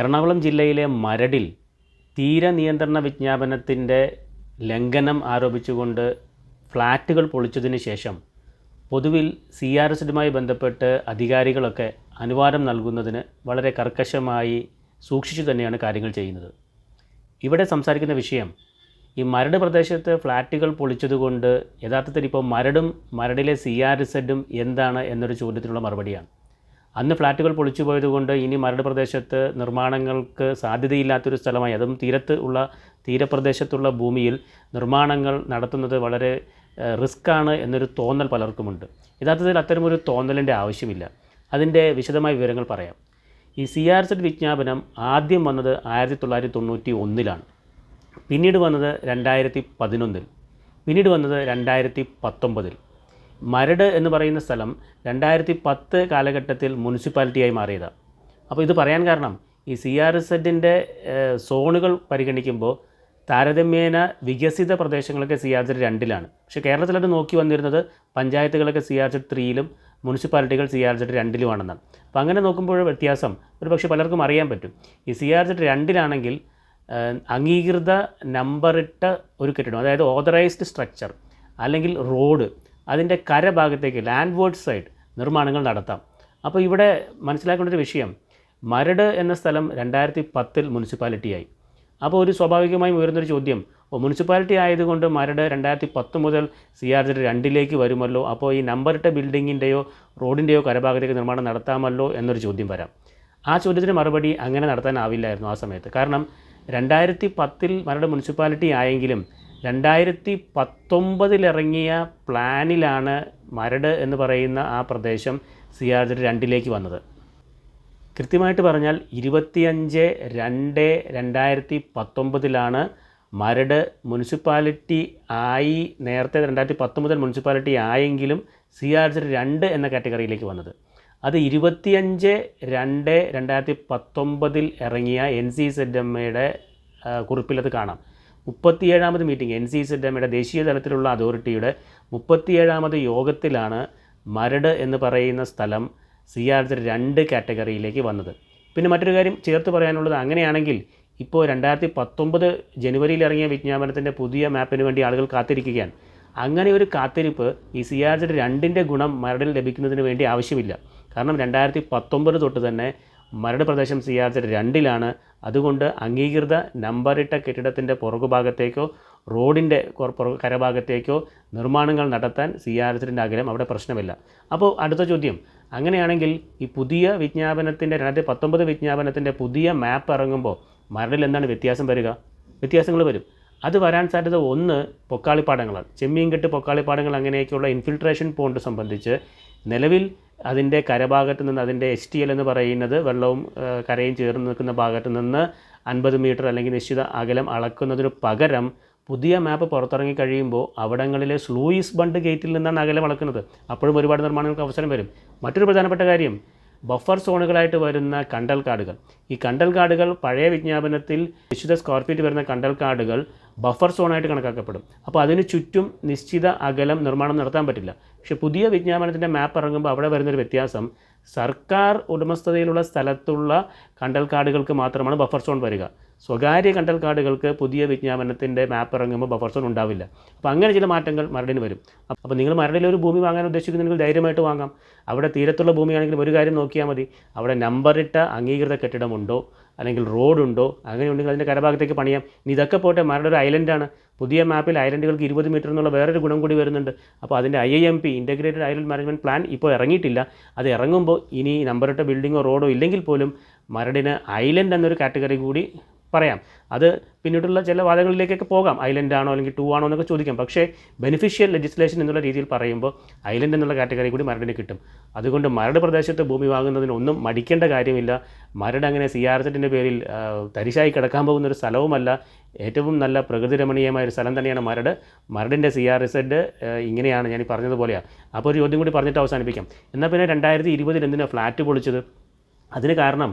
എറണാകുളം ജില്ലയിലെ മരടിൽ തീര നിയന്ത്രണ വിജ്ഞാപനത്തിന്റെ ലംഘനം ആരോപിച്ചുകൊണ്ട് ഫ്ലാറ്റുകൾ പൊളിച്ചതിന് ശേഷം പൊതുവിൽ സി ആർ എസിനുമായി ബന്ധപ്പെട്ട് അധികാരികളൊക്കെ അനുവാദം നൽകുന്നതിന് വളരെ കർക്കശമായി സൂക്ഷിച്ചു തന്നെയാണ് കാര്യങ്ങൾ ചെയ്യുന്നത്. ഇവിടെ സംസാരിക്കുന്ന വിഷയം ഈ മരട് പ്രദേശത്ത് ഫ്ലാറ്റുകൾ പൊളിച്ചതുകൊണ്ട് യഥാർത്ഥത്തിൽ ഇപ്പോൾ മരടും മരടിലെ സി ആർ ഇസഡും എന്താണ് എന്നൊരു ചോദ്യത്തിനുള്ള മറുപടിയാണ്. അന്ന് ഫ്ലാറ്റുകൾ പൊളിച്ചു പോയതുകൊണ്ട് ഇനി മരട് പ്രദേശത്ത് നിർമ്മാണങ്ങൾക്ക് സാധ്യതയില്ലാത്തൊരു സ്ഥലമായി അതും തീരത്ത് ഉള്ള തീരപ്രദേശത്തുള്ള ഭൂമിയിൽ നിർമ്മാണങ്ങൾ നടത്തുന്നത് വളരെ റിസ്ക്കാണ് എന്നൊരു തോന്നൽ പലർക്കുമുണ്ട്. യഥാർത്ഥത്തിൽ അത്തരമൊരു തോന്നലിന്റെ ആവശ്യമില്ല. അതിന്റെ വിശദമായ വിവരങ്ങൾ പറയാം. ഈ സി ആർ സെഡ് വിജ്ഞാപനം ആദ്യം വന്നത് ആയിരത്തി തൊള്ളായിരത്തി തൊണ്ണൂറ്റി ഒന്നിലാണ് പിന്നീട് വന്നത് രണ്ടായിരത്തി പതിനൊന്നിൽ പിന്നീട് വന്നത് രണ്ടായിരത്തി പത്തൊമ്പതിൽ മരട് എന്ന് പറയുന്ന സ്ഥലം രണ്ടായിരത്തി പത്ത് കാലഘട്ടത്തിൽ മുനിസിപ്പാലിറ്റിയായി മാറിയതാണ് അപ്പോൾ ഇത് പറയാൻ കാരണം ഈ സി ആർ എസ് എഡിന്റെ സോണുകൾ പരിഗണിക്കുമ്പോൾ താരതമ്യേന വികസിത പ്രദേശങ്ങളൊക്കെ സി ആർ സെഡ് രണ്ടിലാണ്. പക്ഷേ കേരളത്തിലത് നോക്കി വന്നിരുന്നത് പഞ്ചായത്തുകളൊക്കെ സി ആർ സെഡ് ത്രീയിലും മുനിസിപ്പാലിറ്റികൾ സി ആർ സെഡ് രണ്ടിലുമാണെന്നാണ്. അപ്പോൾ അങ്ങനെ നോക്കുമ്പോൾ വ്യത്യാസം ഒരു പക്ഷേ പലർക്കും അറിയാൻ പറ്റും. ഈ സി ആർ സെഡ് രണ്ടിലാണെങ്കിൽ അംഗീകൃത നമ്പറിട്ട ഒരു കെട്ടിടം അതായത് ഓതറൈസ്ഡ് സ്ട്രക്ചർ അല്ലെങ്കിൽ റോഡ് അതിന്റെ കരഭാഗത്തേക്ക് ലാൻഡ് വേർഡ് സൈഡ് നിർമ്മാണങ്ങൾ നടത്താം. അപ്പോൾ ഇവിടെ മനസ്സിലാക്കേണ്ട ഒരു വിഷയം മരട് എന്ന സ്ഥലം രണ്ടായിരത്തി പത്തിൽ മുനിസിപ്പാലിറ്റിയായി. അപ്പോൾ ഒരു സ്വാഭാവികമായും ഉയർന്നൊരു ചോദ്യം മുനിസിപ്പാലിറ്റി ആയതുകൊണ്ട് മരട് രണ്ടായിരത്തി പത്ത് മുതൽ സി ആർ ജെഡ് രണ്ടിലേക്ക് വരുമല്ലോ? അപ്പോൾ ഈ നമ്പറിട്ട ബിൽഡിങ്ങിന്റെയോ റോഡിന്റെയോ കരഭാഗത്തേക്ക് നിർമ്മാണം നടത്താമല്ലോ? എന്നൊരു ചോദ്യം വരാം. ആ ചോദ്യത്തിന് മറുപടി അങ്ങനെ നടത്താനാവില്ലായിരുന്നു ആ സമയത്ത്. കാരണം രണ്ടായിരത്തി പത്തിൽ മരട് മുനിസിപ്പാലിറ്റി ആയെങ്കിലും രണ്ടായിരത്തി പത്തൊമ്പതിലിറങ്ങിയ പ്ലാനിലാണ് മരട് എന്ന് പറയുന്ന ആ പ്രദേശം സി ആർ ജെഡ് രണ്ടിലേക്ക് വന്നത്. കൃത്യമായിട്ട് പറഞ്ഞാൽ ഇരുപത്തിയഞ്ച് രണ്ട് രണ്ടായിരത്തി പത്തൊമ്പതിലാണ് മരട് മുനിസിപ്പാലിറ്റി ആയി നേരത്തെ രണ്ടായിരത്തി പത്തൊമ്പതിൽ മുനിസിപ്പാലിറ്റി ആയെങ്കിലും സി ആർ ജെഡ് രണ്ട് എന്ന കാറ്റഗറിയിലേക്ക് വന്നത്. അത് ഇരുപത്തിയഞ്ച് രണ്ട് രണ്ടായിരത്തി പത്തൊമ്പതിൽ ഇറങ്ങിയ എൻ സി സെഡ് എം എയുടെ കുറിപ്പിലത് കാണാം. മുപ്പത്തിയേഴാമത് മീറ്റിംഗ്. എൻ സി സി ഡമ്മയുടെ ദേശീയ തലത്തിലുള്ള അതോറിറ്റിയുടെ മുപ്പത്തിയേഴാമത് യോഗത്തിലാണ് മരട് എന്ന് പറയുന്ന സ്ഥലം സി ആർ രണ്ട് കാറ്റഗറിയിലേക്ക് വന്നത്. പിന്നെ മറ്റൊരു കാര്യം ചേർത്ത് പറയാനുള്ളത് അങ്ങനെയാണെങ്കിൽ ഇപ്പോൾ രണ്ടായിരത്തി പത്തൊമ്പത് ജനുവരിയിൽ ഇറങ്ങിയ വിജ്ഞാപനത്തിന്റെ പുതിയ മാപ്പിന് വേണ്ടി ആളുകൾ കാത്തിരിക്കുകയാണ്. അങ്ങനെ ഒരു കാത്തിരിപ്പ് ഈ സി ആർ ജെഡ് രണ്ടിന്റെ ഗുണം മരടിൽ ലഭിക്കുന്നതിന് വേണ്ടി ആവശ്യമില്ല. കാരണം രണ്ടായിരത്തി പത്തൊമ്പത് തൊട്ട് തന്നെ മരട് പ്രദേശം സി ആർ ജെഡ് രണ്ടിലാണ്. അതുകൊണ്ട് അംഗീകൃത നമ്പറിട്ട കെട്ടിടത്തിന്റെ പുറകുഭാഗത്തേക്കോ റോഡിന്റെ കരഭാഗത്തേക്കോ നിർമ്മാണങ്ങൾ നടത്താൻ സി ആർ എസിന്റെ അകലം അവിടെ പ്രശ്നമില്ല. അപ്പോൾ അടുത്ത ചോദ്യം. അങ്ങനെയാണെങ്കിൽ ഈ പുതിയ വിജ്ഞാപനത്തിന്റെ രണ്ടായിരത്തി പത്തൊമ്പത് വിജ്ഞാപനത്തിന്റെ പുതിയ മാപ്പ് ഇറങ്ങുമ്പോൾ മരടിൽ എന്താണ് വ്യത്യാസം വരിക? വ്യത്യാസങ്ങൾ വരും. അത് വരാൻ സാധ്യത ഒന്ന് പൊക്കാളിപ്പാടങ്ങളാണ്. ചെമ്മീൻകെട്ട് പൊക്കാളിപ്പാടങ്ങൾ അങ്ങനെയൊക്കെയുള്ള ഇൻഫിൽട്രേഷൻ പോണ്ട് സംബന്ധിച്ച് നിലവിൽ അതിന്റെ കരഭാഗത്ത് നിന്ന് അതിന്റെ എച്ച് ടി എൽ എന്ന് പറയുന്നത് വെള്ളവും കരയും ചേർന്ന് നിൽക്കുന്ന ഭാഗത്ത് നിന്ന് അൻപത് മീറ്റർ അല്ലെങ്കിൽ നിശ്ചിത അകലം അളക്കുന്നതിന് പകരം പുതിയ മാപ്പ് പുറത്തിറങ്ങി കഴിയുമ്പോൾ അവിടങ്ങളിലെ സ്ലൂയിസ് ബണ്ട് ഗേറ്റിൽ നിന്നാണ് അകലം അളക്കുന്നത്. അപ്പോഴും ഒരുപാട് നിർമ്മാണങ്ങൾക്ക് അവസരം വരും. മറ്റൊരു പ്രധാനപ്പെട്ട കാര്യം ബഫർ സോണുകളായിട്ട് വരുന്ന കണ്ടൽ കാടുകൾ. ഈ കണ്ടൽ കാടുകൾ പഴയ വിജ്ഞാപനത്തിൽ നിശ്ചിത സ്ക്വയർ ഫീറ്റ് വരുന്ന കണ്ടൽ കാടുകൾ ബഫർ സോണായിട്ട് കണക്കാക്കപ്പെടും. അപ്പോൾ അതിന് ചുറ്റും നിശ്ചിത അകലം നിർമ്മാണം നടത്താൻ പറ്റില്ല. പക്ഷെ പുതിയ വിജ്ഞാപനത്തിന്റെ മാപ്പ് ഇറങ്ങുമ്പോൾ അവിടെ വരുന്നൊരു വ്യത്യാസം. സർക്കാർ ഉടമസ്ഥതയിലുള്ള സ്ഥലത്തുള്ള കണ്ടൽ കാർഡുകൾക്ക് മാത്രമാണ് ബഫർ സോൺ വരിക. സ്വകാര്യ കണ്ടൽ കാർഡുകൾക്ക് പുതിയ വിജ്ഞാപനത്തിന്റെ മാപ്പ് ഇറങ്ങുമ്പോൾ ബഫർ സോൺ ഉണ്ടാവില്ല. അപ്പോൾ അങ്ങനെ ചില മാറ്റങ്ങൾ മരടിന് വരും. അപ്പോൾ നിങ്ങൾ മരടിൽ ഒരു ഭൂമി വാങ്ങാൻ ഉദ്ദേശിക്കുന്നെങ്കിൽ ധൈര്യമായിട്ട് വാങ്ങാം. അവിടെ തീരത്തുള്ള ഭൂമിയാണെങ്കിൽ ഒരു കാര്യം നോക്കിയാൽ മതി. അവിടെ നമ്പറിട്ട അംഗീകൃത കെട്ടിടമുണ്ടോ? അല്ലെങ്കിൽ റോഡുണ്ടോ അങ്ങനെയുണ്ടെങ്കിൽ അതിന്റെ കരഭാഗത്തേക്ക് പണിയാം. ഇനി ഇതൊക്കെ പോട്ടെ മരട് ഒരു ഐലൻഡാണ്. പുതിയ മാപ്പിൽ ഐലൻഡുകൾക്ക് ഇരുപത് മീറ്റർ എന്നുള്ള വേറൊരു ഗുണം കൂടി വരുന്നുണ്ട്. അപ്പോൾ അതിന്റെ I M P integrated island management plan ഇപ്പോൾ ഇറങ്ങിയിട്ടില്ല. അത് ഇറങ്ങുമ്പോൾ ഇനി നമ്പറിട്ട ബിൽഡിങ്ങോ റോഡോ ഇല്ലെങ്കിൽ പോലും മരടിന് ഐലൻഡ് എന്നൊരു കാറ്റഗറി കൂടി പറയാം. അത് പിന്നീടുള്ള ചില വാദങ്ങളിലേക്കൊക്കെ പോകാം. ഐലൻഡ് ആണോ അല്ലെങ്കിൽ ടു ആണോ എന്നൊക്കെ ചോദിക്കാം. പക്ഷേ ബെനിഫിഷ്യൽ ലെജിസ്ലേഷൻ എന്നുള്ള രീതിയിൽ പറയുമ്പോൾ ഐലൻഡ് എന്നുള്ള കാറ്റഗറി കൂടി മരടിന് കിട്ടും. അതുകൊണ്ട് മരട് പ്രദേശത്ത് ഭൂമി വാങ്ങുന്നതിന് ഒന്നും മടിക്കേണ്ട കാര്യമില്ല. മരട് അങ്ങനെ സി ആർ സെറ്റിന്റെ പേരിൽ തരിശായി കിടക്കാൻ പോകുന്ന ഒരു സ്ഥലവുമല്ല. ഏറ്റവും നല്ല പ്രകൃതി രമണീയമായ ഒരു സ്ഥലം തന്നെയാണ് മരട്. മരടിന്റെ സി ആർ സെഡ് ഇങ്ങനെയാണ് ഞാൻ പറഞ്ഞതുപോലെയാണ് അപ്പോൾ ഒരു ചോദ്യം കൂടി പറഞ്ഞിട്ട് അവസാനിപ്പിക്കാം. എന്നാൽ പിന്നെ രണ്ടായിരത്തി ഇരുപതിൽ എന്തിനാണ് ഫ്ലാറ്റ് പൊളിച്ചത്? അതിന് കാരണം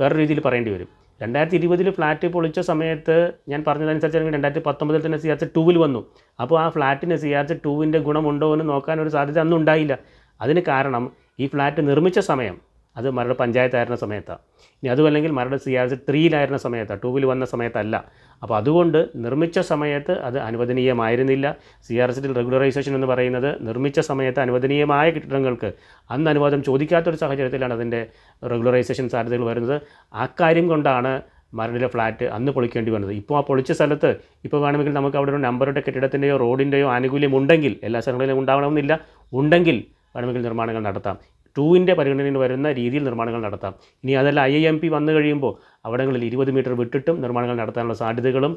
വേറെ രീതിയിൽ പറയേണ്ടി വരും. രണ്ടായിരത്തി ഇരുപതിൽ ഫ്ലാറ്റ് പൊളിച്ച സമയത്ത് ഞാൻ പറഞ്ഞതനുസരിച്ച് രണ്ടായിരത്തി പത്തൊമ്പതിൽ തന്നെ സി ആർ സി ടൂവിൽ വന്നു. അപ്പോൾ ആ ഫ്ലാറ്റിന് സി ആർ സി ടൂവിന്റെ ഗുണമുണ്ടോ എന്ന് നോക്കാൻ ഒരു സാധ്യത അന്നുണ്ടായില്ല. അതിന് കാരണം ഈ ഫ്ലാറ്റ് നിർമ്മിച്ച സമയം അത് മരട് പഞ്ചായത്തായിരുന്ന സമയത്താണ് ഇനി അതുമല്ലെങ്കിൽ മരട് സി ആർ സി ത്രീയിലായിരുന്ന സമയത്താണ് ടൂവിൽ വന്ന സമയത്തല്ല. അപ്പോൾ അതുകൊണ്ട് നിർമ്മിച്ച സമയത്ത് അത് അനുവദനീയമായിരുന്നില്ല. സി ആർ എസിൽ റെഗുലറൈസേഷൻ എന്ന് പറയുന്നത് നിർമ്മിച്ച സമയത്ത് അനുവദനീയമായ കെട്ടിടങ്ങൾക്ക് അന്ന് അനുവാദം ചോദിക്കാത്തൊരു സാഹചര്യത്തിലാണ് അതിന്റെ റെഗുലറൈസേഷൻ സാധ്യതകൾ വരുന്നത്. ആ കാര്യം കൊണ്ടാണ് മരടിലെ ഫ്ലാറ്റ് അന്ന് പൊളിക്കേണ്ടി വന്നത്. ഇപ്പോൾ ആ പൊളിച്ച സ്ഥലത്ത് ഇപ്പോൾ വേണമെങ്കിൽ നമുക്ക് അവിടെ ഒരു നമ്പറുടെ കെട്ടിടത്തിന്റെയോ റോഡിന്റെയോ ആനുകൂല്യം ഉണ്ടെങ്കിൽ എല്ലാ സ്ഥലങ്ങളിലും ഉണ്ടാവണമെന്നില്ല. ഉണ്ടെങ്കിൽ വേണമെങ്കിൽ നിർമ്മാണങ്ങൾ നടത്താം. ടൂവിന്റെ പരിഗണനയിൽ വരുന്ന രീതിയിൽ നിർമ്മാണങ്ങൾ നടത്താം. ഇനി അതല്ല ഐ എം പി വന്നു കഴിയുമ്പോൾ അവിടങ്ങളിൽ ഇരുപത് മീറ്റർ വിട്ടിട്ടും നിർമ്മാണങ്ങൾ നടത്താനുള്ള സാധ്യതകളും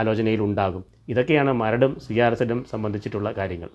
ആലോചനയിലുണ്ടാകും. ഇതൊക്കെയാണ് മരടും സി ആർ എസിനും സംബന്ധിച്ചിട്ടുള്ള കാര്യങ്ങൾ.